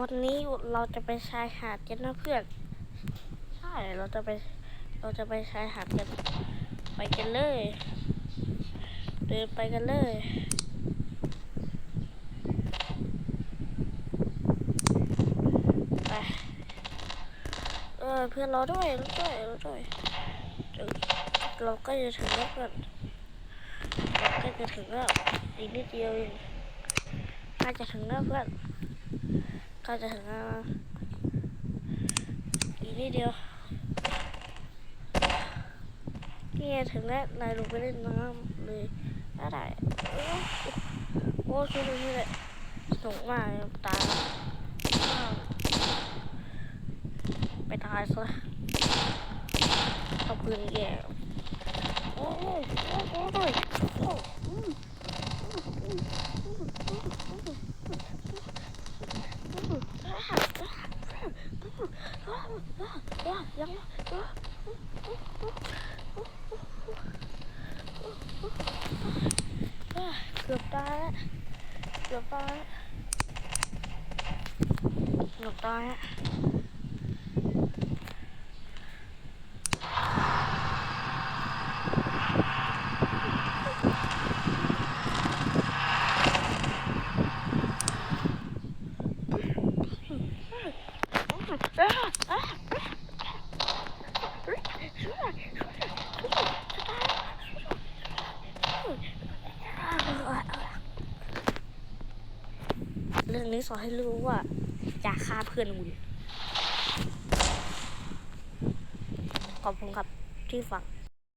วันนี้เราจะไปชายหาดกันนะเพื่อน ใช่เราจะไปเราจะไปชายหาดกันไปกันเลย เดินไปกันเลยไปเออเพื่อนรอด้วยรอด้วยรอด้วยเราก็จะถึงแล้วเพื่อนเราก็จะถึงแล้วอีกนิดเดียวเองใกล้จะถึงแล้วเพื่อน กล้จะถึงแล้วอีกนิดเดียวนี่ถึงแล้วนายลงไปเล่นน้ำเลยได้ได้เออโอ้ช่วยเลยช่วยเลยสนุกมากเลยตายแล้วอ้าวไปตายซะเอาปืนแย่ เกือบตายแล้วเกือบตายแล้วเกือบตายแล้ว เรื่องนี้สอนให้รู้ว่า อย่าฆ่าเพื่อนคุณขอบคุณครับที่ฟัง